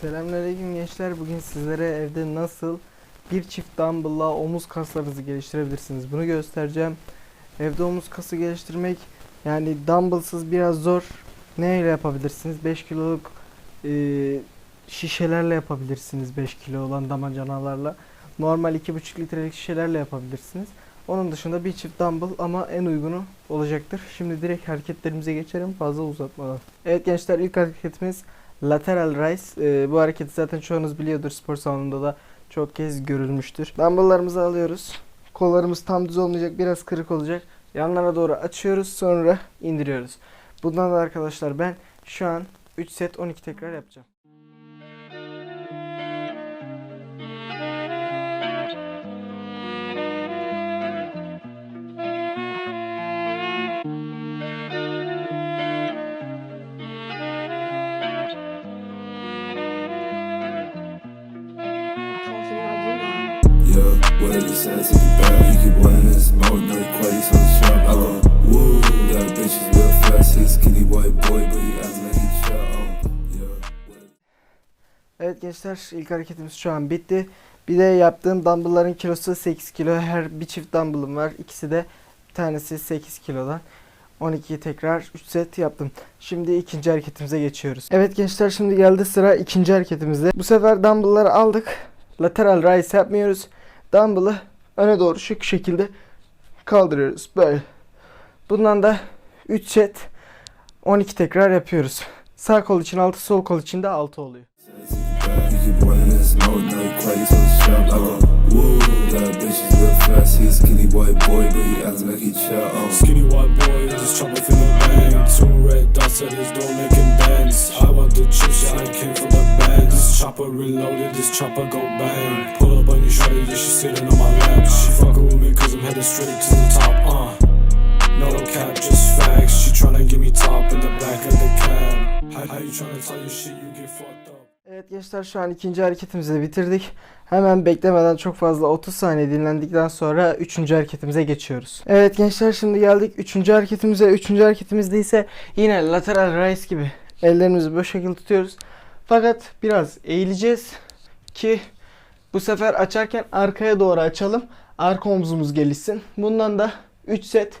Selamünaleyküm gençler. Bugün sizlere evde nasıl bir çift dumbbell'la omuz kaslarınızı geliştirebilirsiniz. Bunu göstereceğim. Evde omuz kası geliştirmek yani dumbbellsız biraz zor. Neyle yapabilirsiniz? 5 kiloluk e, şişelerle yapabilirsiniz. 5 kilo olan damacanalarla. Normal 2,5 litrelik şişelerle yapabilirsiniz. Onun dışında bir çift dumbbell ama en uygunu olacaktır. Şimdi direkt hareketlerimize geçelim fazla uzatmadan. Evet gençler ilk hareketimiz Lateral raise. Ee, bu hareketi zaten çoğunuz biliyordur. Spor salonunda da çok kez görülmüştür. Dumbbell'larımızı alıyoruz. Kollarımız tam düz olmayacak. Biraz kırık olacak. Yanlara doğru açıyoruz. Sonra indiriyoruz. Bundan da arkadaşlar ben şu an 3 set 12 tekrar yapacağım. Yeah, whatever he says, it's bad. You keep wanting this mode, no quality, so sharp. I go, woo, got bitches real fast. He's skinny white boy, but he acts like Evet gençler ilk hareketimiz şu an bitti. Bir de yaptığım dumbbellların kilosu 8 kilo. Her bir çift dumbbellım var. İkisi de bir tanesi 8 kilodan. 12 tekrar 3 set yaptım. Şimdi ikinci hareketimize geçiyoruz. Evet gençler şimdi geldi sıra ikinci hareketimizde. Bu sefer dumbbellları aldık. Lateral raise yapmıyoruz. Dumbbell'ı öne doğru şu şekilde kaldırıyoruz. Böyle. Bundan da 3 set 12 tekrar yapıyoruz. Sağ kol için 6, sol kol için de 6 oluyor. Skinny white boy, just off in the bang. Two red dots at his door chopper reloaded, this chopper go bang. Pull up on your shorty, yeah, she sitting on my lap. She fucking with me cause I'm headed straight to the top, uh. No, no cap, just facts. She tryna get me top in the back of the cab. How, how you tryna tell your shit, you get fucked up. Evet gençler şu an ikinci hareketimizi de bitirdik. Hemen beklemeden çok fazla 30 saniye dinlendikten sonra üçüncü hareketimize geçiyoruz. Evet gençler şimdi geldik üçüncü hareketimize. Üçüncü hareketimizde ise yine lateral raise gibi ellerimizi bu şekilde tutuyoruz. Fakat biraz eğileceğiz ki bu sefer açarken arkaya doğru açalım. Arka omzumuz gelişsin. Bundan da 3 set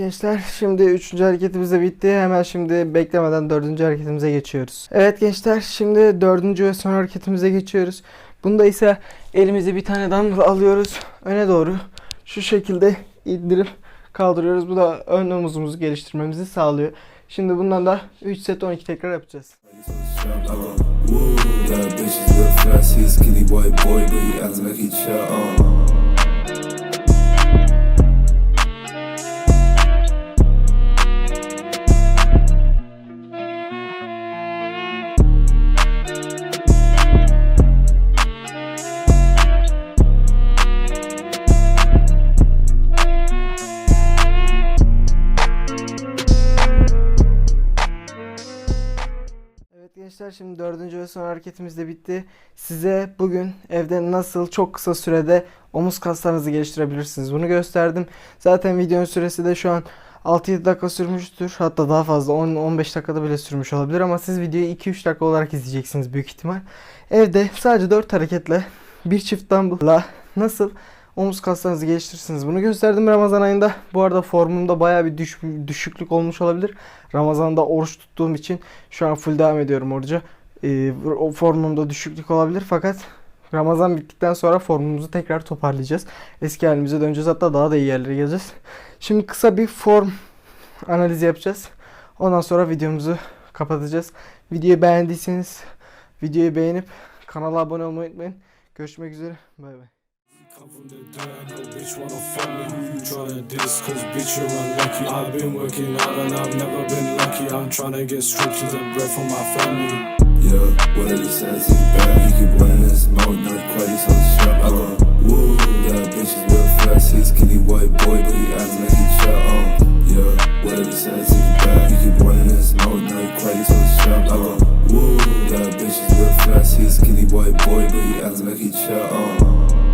gençler şimdi üçüncü hareketimiz de bitti. Hemen şimdi beklemeden dördüncü hareketimize geçiyoruz. Evet gençler şimdi dördüncü ve son hareketimize geçiyoruz. Bunda ise elimizi bir tane dumbbell alıyoruz. Öne doğru şu şekilde indirip kaldırıyoruz. Bu da ön omuzumuzu geliştirmemizi sağlıyor. Şimdi bundan da 3 set 12 tekrar yapacağız. Gençler şimdi dördüncü ve son hareketimiz de bitti. Size bugün evde nasıl çok kısa sürede omuz kaslarınızı geliştirebilirsiniz bunu gösterdim. Zaten videonun süresi de şu an 6-7 dakika sürmüştür. Hatta daha fazla 10-15 dakikada bile sürmüş olabilir ama siz videoyu 2-3 dakika olarak izleyeceksiniz büyük ihtimal. Evde sadece 4 hareketle bir çift dumbbell'la nasıl omuz kaslarınızı geliştirirsiniz bunu gösterdim Ramazan ayında. Bu arada formumda baya bir düş- düşüklük olmuş olabilir. Ramazan'da oruç tuttuğum için şu an full devam ediyorum oruca. Ee, o formumda düşüklük olabilir fakat Ramazan bittikten sonra formumuzu tekrar toparlayacağız. Eski halimize döneceğiz hatta daha da iyi yerlere geleceğiz. Şimdi kısa bir form analizi yapacağız. Ondan sonra videomuzu kapatacağız. Videoyu beğendiyseniz videoyu beğenip kanala abone olmayı unutmayın. Görüşmek üzere. Bay bay. Come from the dirt, no bitch wanna fuck me. You tryna diss? Cause bitch you're unlucky. I've been working out and I've never been lucky. I'm tryna get straight to the bread for my family. Yeah, whatever he says, he's bad. He keep running his mouth, not quite, so sharp. I go, woo, yeah, bitches real fast. He's skinny white boy, but he acts like he chat on. Oh. Yeah, whatever he says, he's bad. He keep running his mouth, not quite, so sharp. I go, woo, yeah, bitches real fast. He's skinny white boy, but he acts like he chat on. Oh.